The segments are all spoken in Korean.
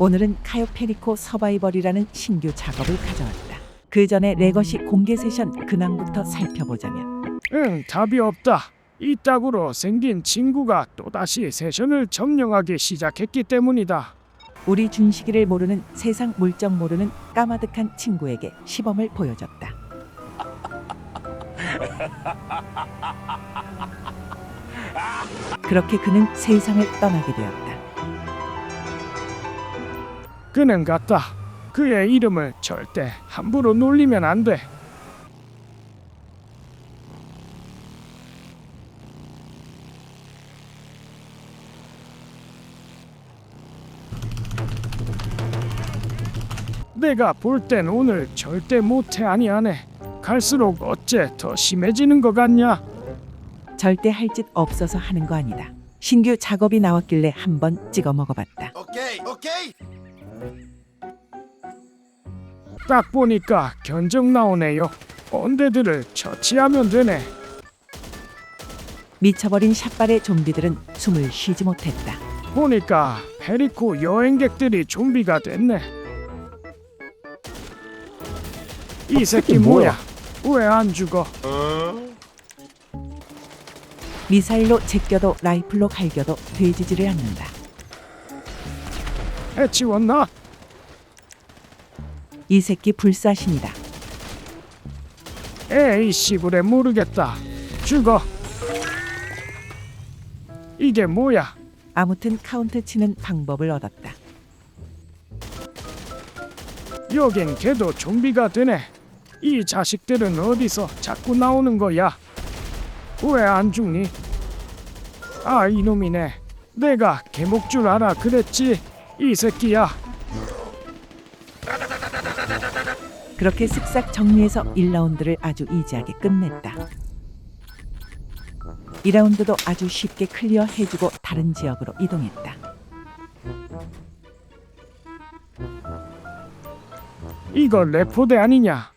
오늘은 카요페리코 서바이벌이라는 신규 작업을 가져왔다. 그 전에 레거시 공개 세션 근황부터 살펴보자면 응, 답이 없다. 이따구로 생긴 친구가 또다시 세션을 점령하기 시작했기 때문이다. 우리 준식이를 모르는 세상 물정 모르는 까마득한 친구에게 시범을 보여줬다. 그렇게 그는 세상을 떠나게 되었다. 그는 같다. 그의 이름을 절대 함부로 놀리면 안 돼. 내가 볼 땐 오늘 절대 못해 아니하네. 갈수록 어째 더 심해지는 것 같냐? 절대 할 짓 없어서 하는 거 아니다. 신규 작업이 나왔길래 한번 찍어 먹어봤다. 오케이 오케이 딱 보니까 견적 나오네요. 언데들을 처치하면 되네. 미쳐버린 샷발의 좀비들은 숨을 쉬지 못했다. 보니까 페리코 여행객들이 좀비가 됐네. 이 새끼 뭐야? 왜 안 죽어? 미사일로 제껴도 라이플로 갈겨도 되지지를 않는다. 해치웠나? 이 새끼 불사신이다. 에이 씨부레 모르겠다. 죽어. 이게 뭐야? 아무튼 카운트 치는 방법을 얻었다. 여긴 걔도 좀비가 되네. 이 자식들은 어디서 자꾸 나오는 거야? 왜 안 죽니? 아 이놈이네. 내가 개목 줄 알아 그랬지. 이 새끼야. 그렇게 쓱싹 정리해서 1라운드를 아주 이지하게 끝냈다. 2라운드도 아주 쉽게 클리어해주고 다른 지역으로 이동했다. 이거 레포대 아니냐?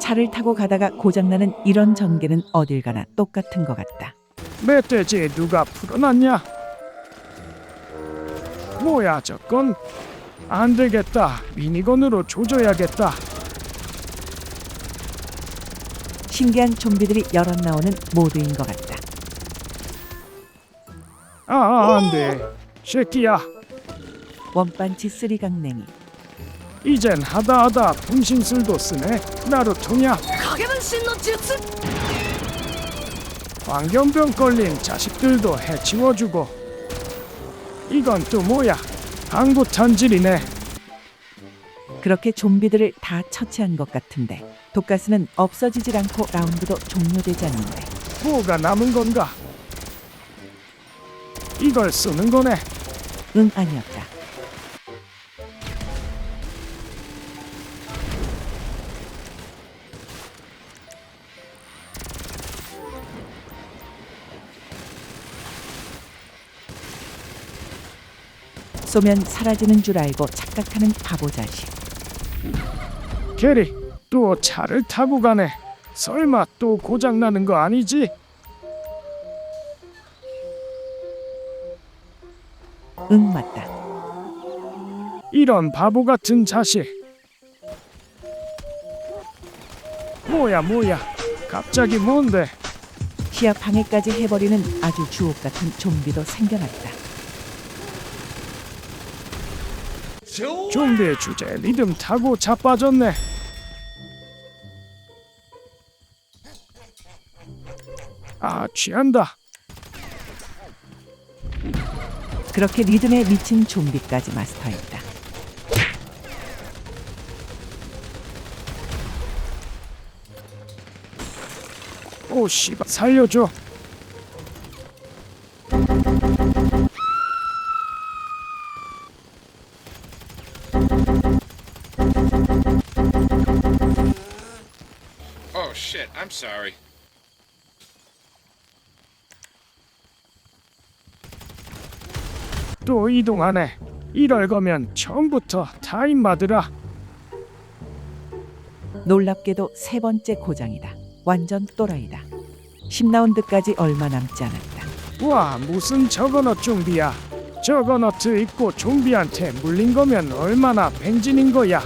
차를 타고 가다가 고장나는 이런 전개는 어딜 가나 똑같은 것 같다. 멧돼지 누가 풀어놨냐? 뭐야 저건? 안 되겠다. 미니건으로 조져야겠다. 신기한 좀비들이 여럿 나오는 모드인 것 같다. 아, 아, 안 돼. 새끼야. 원반치 쓰리강냉이 이젠 하다 하다 분신술도 쓰네. 나루토냐? 影分身の術 광견병 걸린 자식들도 해치워주고. 이건 또 뭐야? 항구 탄질이네. 그렇게 좀비들을 다 처치한 것 같은데 독가스는 없어지질 않고 라운드도 종료되지 않는데 뭐가 남은 건가? 이걸 쓰는 거네. 응 아니었다. 쏘면 사라지는 줄 알고 착각하는 바보 자식. 게리, 또 차를 타고 가네. 설마 또 고장 나는 거 아니지? 응 맞다. 이런 바보 같은 자식. 뭐야 뭐야? 갑자기 뭔데? 시야 방해까지 해버리는 아주 주옥 같은 좀비도 생겨났다. 좀비의 주제 리듬 타고 자빠졌네. 아 취한다. 그렇게 리듬에 미친 좀비까지 마스터했다. 오 씨발 살려줘. Shit, I'm sorry. 또 이동하네. 이럴 거면 처음부터 타임마드라. 놀랍게도 세 번째 고장이다. 완전 또라이다. 10라운드까지 얼마 남지 않았다. 와 무슨 저거너 좀비야. 저거너트 있고 좀비한테 물린 거면 얼마나 벤진인 거야.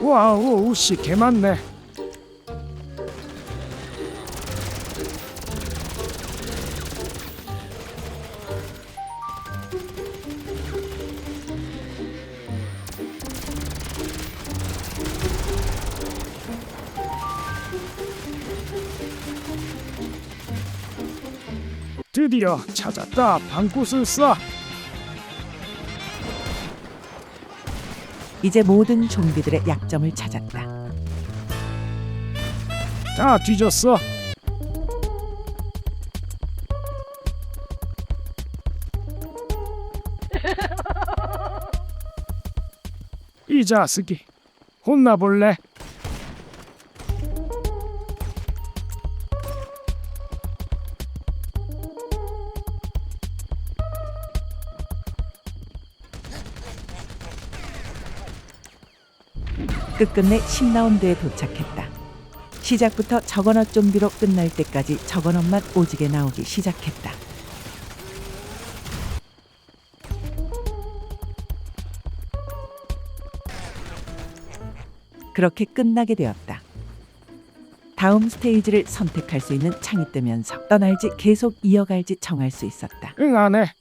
와우, 우씨 개 많네. 드디어 찾았다 방구슬 쏴 이제 모든 좀비들의 약점을 찾았다. 다 뒤졌어 이 자식이 혼나볼래? 끝끝내 10라운드에 도착했다. 시작부터 저건어 좀비로 끝날 때까지 저건어만 오지게 나오기 시작했다. 그렇게 끝나게 되었다. 다음 스테이지를 선택할 수 있는 창이 뜨면서 떠날지 계속 이어갈지 정할 수 있었다. 응 안 해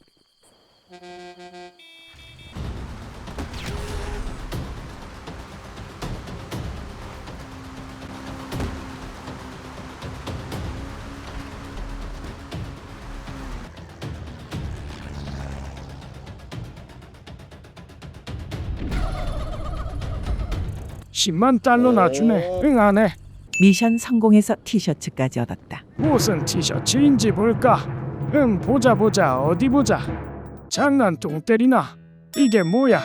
십만 달러 나 주네 응 안 해 미션 성공해서 티셔츠까지 얻었다. 무슨 티셔츠인지 볼까? 응 보자 보자 어디 보자 장난통 때리나? 이게 뭐야?